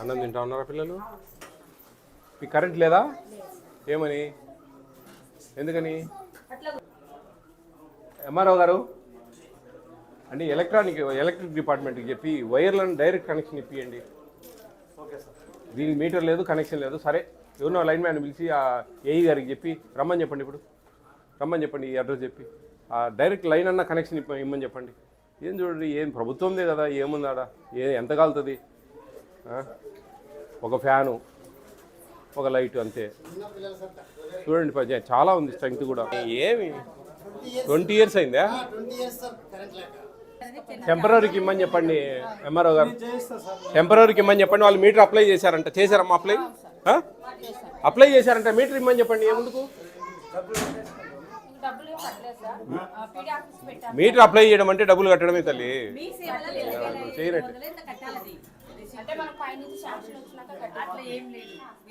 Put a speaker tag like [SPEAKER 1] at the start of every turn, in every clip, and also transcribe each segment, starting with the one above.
[SPEAKER 1] అన్నం తింటా ఉన్నారా పిల్లలు? మీ కరెంట్ లేదా? ఏమని? ఎందుకని? ఎంఆర్ఓ గారు అంటే ఎలక్ట్రానిక్ ఎలక్ట్రిక్ డిపార్ట్మెంట్కి చెప్పి వైర్లను డైరెక్ట్ కనెక్షన్ ఇప్పియండి. దీనికి మీటర్ లేదు కనెక్షన్ లేదు. సరే ఎవరినో లైన్ మ్యాన్ పిలిచి ఆ ఏఈ గారికి చెప్పి రమ్మని చెప్పండి ఇప్పుడు. రమ్మని చెప్పండి ఈ అడ్రస్ చెప్పి. ఆ డైరెక్ట్ లైన్ అన్న కనెక్షన్ ఇమ్మని చెప్పండి. ఏం చూడండి ఏం ప్రభుత్వందే కదా ఏముందాడా ఏ ఎంత కాలుతుంది? ఒక ఫ్యాను ఒక లైట్ అంతే. చూడండి ప- చాలా ఉంది స్ట్రెంగ్త్ కూడా. ఏమి? ట్వంటీ ఇయర్స్ అయిందా? టెంపరీకి ఇమ్మని చెప్పండి ఎంఆర్ఓ గారు. టెంపరీకి ఇమ్మని చెప్పండి వాళ్ళు మీటర్ అప్లై చేశారంట. చేశారమ్మా అప్లై? అప్లై చేశారంట. మీటర్ ఇమ్మని చెప్పండి ఏముందుకు? మీటర్ అప్లై చేయడం అంటే డబ్బులు కట్టడమే తల్లి.
[SPEAKER 2] మీ సేవలో నిలకడ
[SPEAKER 1] చేయనట్టు.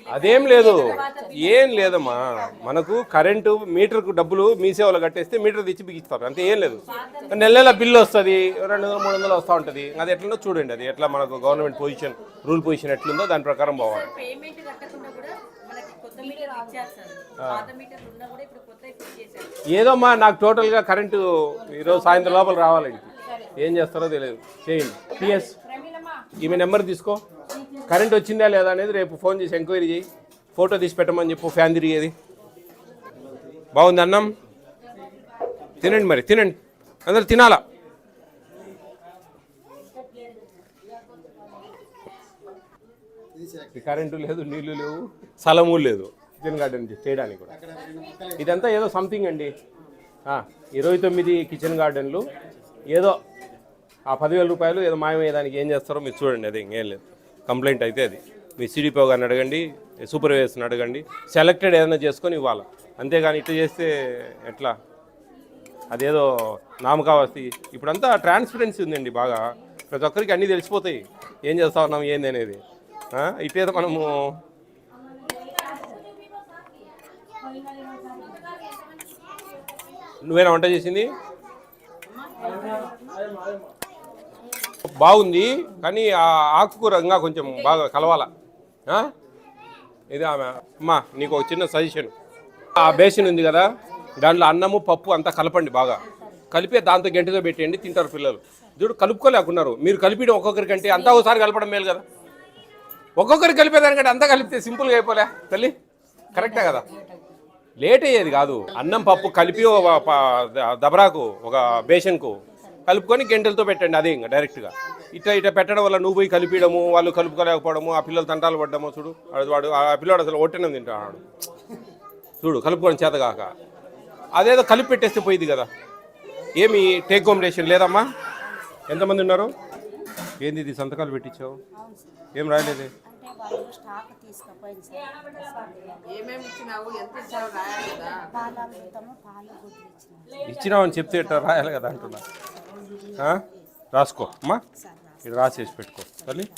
[SPEAKER 1] అదేం లేదు. ఏం లేదమ్మా. మనకు కరెంటు మీటర్కు డబ్బులు మీ సేవలో కట్టేస్తే మీటర్ తెచ్చి బిగిస్తారు అంతే ఏం లేదు. నెల నెల బిల్లు వస్తుంది రెండు వందలు మూడు వందలు వస్తూ ఉంటుంది. అది ఎట్లనో చూడండి. అది ఎట్లా మనకు గవర్నమెంట్ పొజిషన్ రూల్ పొజిషన్ ఎట్లుందో దాని ప్రకారం పోవాలి.
[SPEAKER 2] పేమెంట్ కట్టకుండా కూడా మనకి కొత్త మీటర్ ఇచ్చారు సార్ పాత మీటర్ ఉన్నా కూడా ఇప్పుడు కొత్త ఇప్పుడు చేశారు.
[SPEAKER 1] ఏదోమ్మా నాకు టోటల్గా కరెంటు ఈరోజు సాయంత్రం లోపల రావాలి. ఇంటికి ఏం చేస్తారో తెలియదు. చేయండి. పిఎస్ ఈమె నెంబర్ తీసుకో. కరెంట్ వచ్చిందా లేదా అనేది రేపు ఫోన్ చేసి ఎంక్వైరీ చేయి. ఫోటో తీసి పెట్టమని చెప్పు ఫ్యాన్ తిరిగేది. బాగుంది అన్నం? తినండి మరి తినండి. అందరు తినాలా? కరెంటు లేదు నీళ్ళు లేవు స్థలము లేదు. కిచెన్ గార్డెన్ చేయడానికి కూడా. ఇదంతా ఏదో సంథింగ్ అండి. ఇరవై తొమ్మిది కిచెన్ గార్డెన్లు. ఏదో ఆ పదివేల రూపాయలు ఏదో మాయమయ్యేదానికి ఏం చేస్తారో మీరు చూడండి అది ఇంకేం లేదు. కంప్లైంట్ అయితే అది. మీ సిడిపో గారిని అడగండి సూపర్వైజర్స్ని అడగండి సెలెక్టెడ్ ఏదైనా చేసుకొని ఇవ్వాలి? అంతేగాని ఇట్లా చేస్తే ఎట్లా? అదేదో నామకావస్తి ఇప్పుడంతా ట్రాన్స్పరెన్సీ ఉందండి బాగా. ప్రతి ఒక్కరికి అన్నీ తెలిసిపోతాయి. ఏం చేస్తా ఉన్నాం ఏంది అనేది? ఆ, మనము నువ్వేనా వంట చేసింది? బాగుంది కానీ ఆ ఆకుకూర ఇంకా కొంచెం బాగా కలవాల? ఇది ఆమె అమ్మా నీకు ఒక చిన్న సజెషన్ ఆ బేసిన్ ఉంది కదా దాంట్లో అన్నము పప్పు అంతా కలపండి బాగా. కలిపి దాంతో గంటతో పెట్టేయండి తింటారు పిల్లలు. చూడు కలుపుకోలేకున్నారు. మీరు కలిపిడం ఒక్కొక్కరికంటే అంతా ఒకసారి కలపడం మేలు కదా. ఒక్కొక్కరికి కలిపేదానికంటే అంతా కలిపితే సింపుల్గా అయిపోలే తల్లి. కరెక్టే కదా. లేట్ అయ్యేది కాదు. అన్నం పప్పు కలిపి ఒక దబరాకు ఒక బేషన్కు. కలుపుకొని గంటలతో పెట్టండి అదే ఇంకా డైరెక్ట్గా ఇట్లా ఇట్లా పెట్టడం వల్ల నువ్వు పోయి కలిపియడము వాళ్ళు కలుపుకోలేకపోవడము ఆ పిల్లలు తంటాలు పడ్డము చూడు. వాడు వాడు ఆ పిల్లోడు అసలు ఒట్టెనం తింటాడు చూడు కలుపుకోవడం చేత కాక. అదేదో కలిపి పెట్టేస్తే పోయింది కదా. ఏమి టేక్ హోమ్ రేషన్ లేదమ్మా? ఎంతమంది ఉన్నారు? ఏంది ఇది సంతకాలు పెట్టించావు? ఏం రాయలేదే?
[SPEAKER 3] అంటే వాళ్ళు స్టాక్ తీసుకుపోయింది సార్.
[SPEAKER 4] ఏమేమి ఇచ్చినావు?
[SPEAKER 1] ఇచ్చినామని చెప్తే రాయాలి కదా అంటున్నా? రాసుకో. అమ్మా. ఇది రాసేసి పెట్టుకో. తల్లి.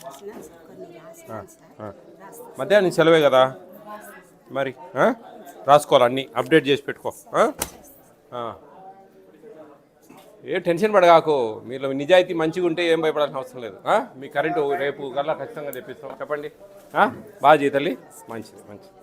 [SPEAKER 1] మధ్యాహ్నం సెలవే కదా. మరి రాసుకోవాలి అన్నీ. అప్డేట్ చేసి పెట్టుకో. ఏ టెన్షన్ పడగాకు. మీరు నిజాయితీ మంచిగా ఉంటే ఏం భయపడాల్సిన అవసరం లేదు. మీ కరెంటు రేపు కల్లా ఖచ్చితంగా తెప్పిస్తాం. చెప్పండి. బాగా చేయి తల్లి. మంచిది మంచిది.